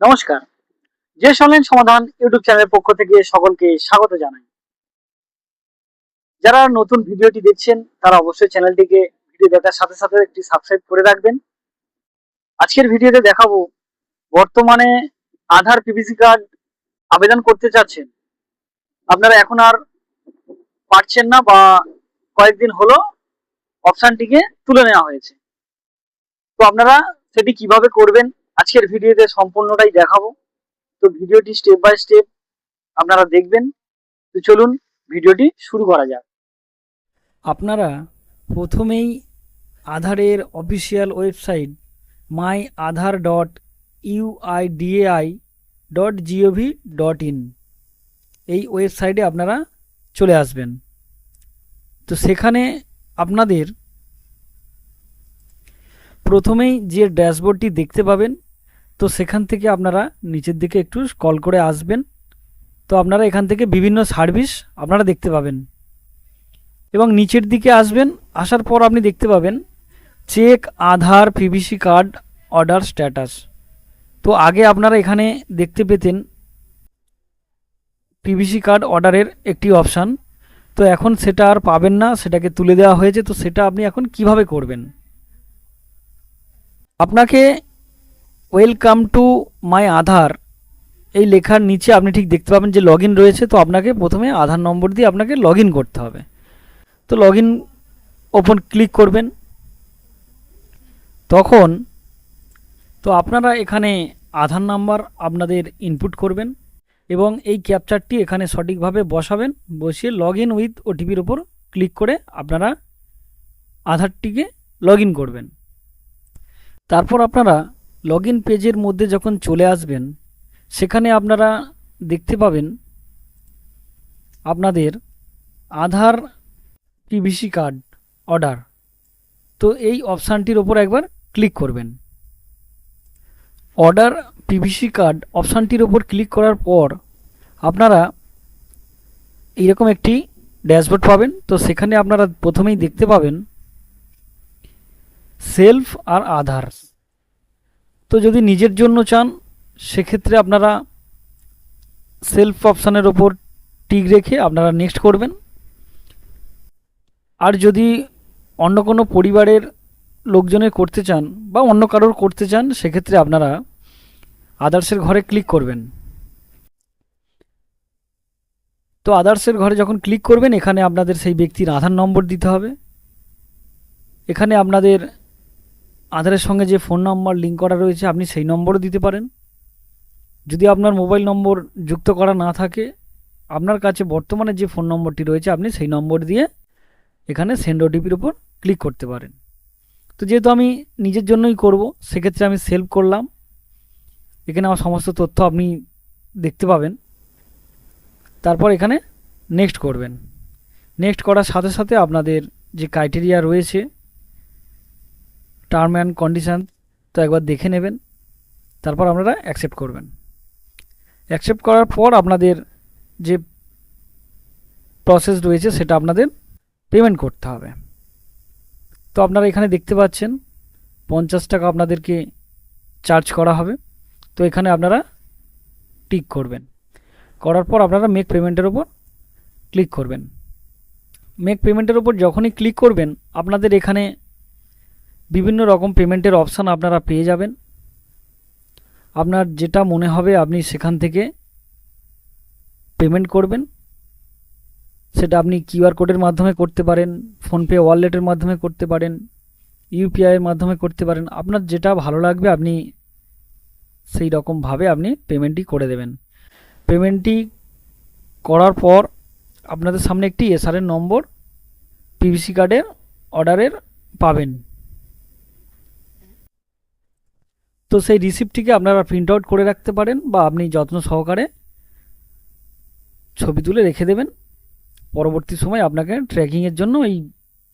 নমস্কার। যে অনলাইন সমাধান ইউটিউব চ্যানেলের পক্ষ থেকে সকলকে স্বাগত জানাই। যারা নতুন ভিডিওটি দেখছেন, তারা অবশ্যই চ্যানেলটিকে ভিডিও দেখার সাথে সাথে একটি সাবস্ক্রাইব করে রাখবেন। আজকের ভিডিওতে দেখাবো, বর্তমানে আধার পিভিসি কার্ড আবেদন করতে চাচ্ছেন। আপনারা এখন আর পারছেন না বা কয়েকদিন হলো অপশানটিকে তুলে নেওয়া হয়েছে। তো আপনারা সেটি কীভাবে করবেন আজকের ভিডিওতে সম্পূর্ণটাই দেখাবো। তো ভিডিওটি স্টেপ বাই স্টেপ আপনারা দেখবেন। তো চলুন ভিডিওটি শুরু করা যাক। আপনারা প্রথমেই আধারের official website my Aadhaar dot UIDAI dot GOV dot in এই ওয়েবসাইটে আপনারা চলে আসবেন। তো সেখানে আপনাদের প্রথমেই যে ড্যাশবোর্ডটি দেখতে পাবেন তো সেখান থেকে আপনারা নিচের দিকে একটু কল করে আসবেন। তো আপনারা এখান থেকে বিভিন্ন সার্ভিস আপনারা দেখতে পাবেন। এবং নিচের দিকে আসবেন, আসার পর আপনি দেখতে পাবেন check Aadhaar PVC card order status তো আগে আপনারা এখানে দেখতে পেতেন পিভিসি কার্ড অর্ডারের একটি অপশান তো এখন সেটা আর পাবেন না, সেটাকে তুলে দেওয়া হয়েছে। তো সেটা আপনি এখন কীভাবে করবেন? আপনাকে ওয়েলকাম টু মাই আধার। এই লেখার নিচে আপনি ঠিক দেখতে পাবেন যে লগ রয়েছে, তো আপনাকে প্রথমে আধার নম্বর দিয়ে আপনাকে লগ করতে হবে। তো লগ ইন ওপেন ক্লিক করবেন। তখন তো আপনারা এখানে আধার নাম্বার আপনাদের ইনপুট করবেন এবং এই ক্যাপচারটি এখানে সঠিকভাবে বসাবেন। বসিয়ে লগ ইন উইথ ওটিপির ওপর ক্লিক করে আপনারা আধারটিকে লগ করবেন। তারপর আপনারা লগ ইন পেজের মধ্যে যখন চলে আসবেন, সেখানে আপনারা দেখতে পাবেন আপনাদের আধার পিভিসি কার্ড অর্ডার তো এই অপশানটির ওপর একবার ক্লিক করবেন। অর্ডার পিভিসি কার্ড অপশানটির ওপর ক্লিক করার পর আপনারা এইরকম একটি ড্যাশবোর্ড পাবেন। তো সেখানে আপনারা প্রথমেই দেখতে পাবেন সেলফ আর আধার তো যদি নিজের জন্য চান, সেক্ষেত্রে আপনারা সেলফ অপশানের ওপর টিক রেখে আপনারা নেক্সট করবেন। আর যদি অন্য কোনো পরিবারের লোকজনের করতে চান বা অন্য কারোর করতে চান, সেক্ষেত্রে আপনারা আদার্সের ঘরে ক্লিক করবেন। তো আদার্সের ঘরে যখন ক্লিক করবেন, এখানে আপনাদের সেই ব্যক্তির আধার নম্বর দিতে হবে। এখানে আপনাদের আধারের সঙ্গে যে ফোন নম্বর লিঙ্ক করা রয়েছে, আপনি সেই নম্বরও দিতে পারেন। যদি আপনার মোবাইল নম্বর যুক্ত করা না থাকে, আপনার কাছে বর্তমানে যে ফোন নম্বরটি রয়েছে, আপনি সেই নম্বর দিয়ে এখানে সেন্ড ওটিপির উপর ক্লিক করতে পারেন। তো যেহেতু আমি নিজের জন্যই করব, সেক্ষেত্রে আমি সেলফ করলাম। এখানে আমার সমস্ত তথ্য আপনি দেখতে পাবেন। তারপর এখানে নেক্সট করবেন। নেক্সট করার সাথে সাথে আপনাদের যে ক্রাইটেরিয়া রয়েছে টার্ম অ্যান্ড কন্ডিশান তো একবার দেখে নেবেন, তারপর আপনারা অ্যাকসেপ্ট করবেন। অ্যাকসেপ্ট করার পর আপনাদের যে প্রসেস রয়েছে সেটা আপনাদের পেমেন্ট করতে হবে। তো আপনারা এখানে দেখতে পাচ্ছেন, পঞ্চাশ টাকা আপনাদেরকে চার্জ করা হবে। তো এখানে আপনারা টিক করবেন। করার পর আপনারা মেক পেমেন্টের ওপর ক্লিক করবেন। মেক পেমেন্টের ওপর যখনই ক্লিক করবেন, আপনাদের এখানে বিভিন্ন রকম পেমেন্টের অপশান আপনারা পেয়ে যাবেন। আপনার যেটা মনে হবে আপনি সেখান থেকে পেমেন্ট করবেন। সেটা আপনি কিউআর কোডের মাধ্যমে করতে পারেন, ফোনপে ওয়ালেটের মাধ্যমে করতে পারেন ইউপিআইয়ের মাধ্যমে করতে পারেন। আপনার যেটা ভালো লাগবে আপনি সেই রকমভাবে আপনি পেমেন্টটি করে দেবেন। পেমেন্টটি করার পর আপনাদের সামনে একটি এসআরের নম্বর পিভিসি কার্ডের অর্ডারের পাবেন। তো সেই রিসিপ্টটিকে আপনারা প্রিন্ট আউট করে রাখতে পারেন বা আপনি যত্ন সহকারে ছবি তুলে রেখে দেবেন। পরবর্তী সময় আপনাকে ট্র্যাকিংয়ের জন্য এই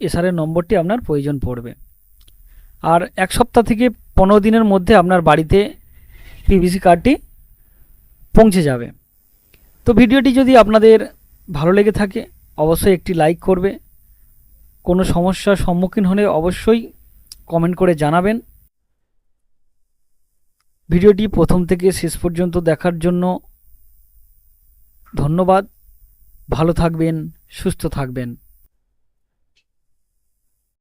এসআরের নম্বরটি আপনার প্রয়োজন পড়বে। আর এক সপ্তাহ থেকে পনেরো দিনের মধ্যে আপনার বাড়িতে পিভিসি কার্ডটি পৌঁছে যাবে। তো ভিডিওটি যদি আপনাদের ভালো লেগে থাকে, অবশ্যই একটি লাইক করবে। কোনো সমস্যার সম্মুখীন হলে অবশ্যই কমেন্ট করে জানাবেন। ভিডিওটি প্রথম থেকে শেষ পর্যন্ত দেখার জন্য ধন্যবাদ। ভালো থাকবেন সুস্থ থাকবেন।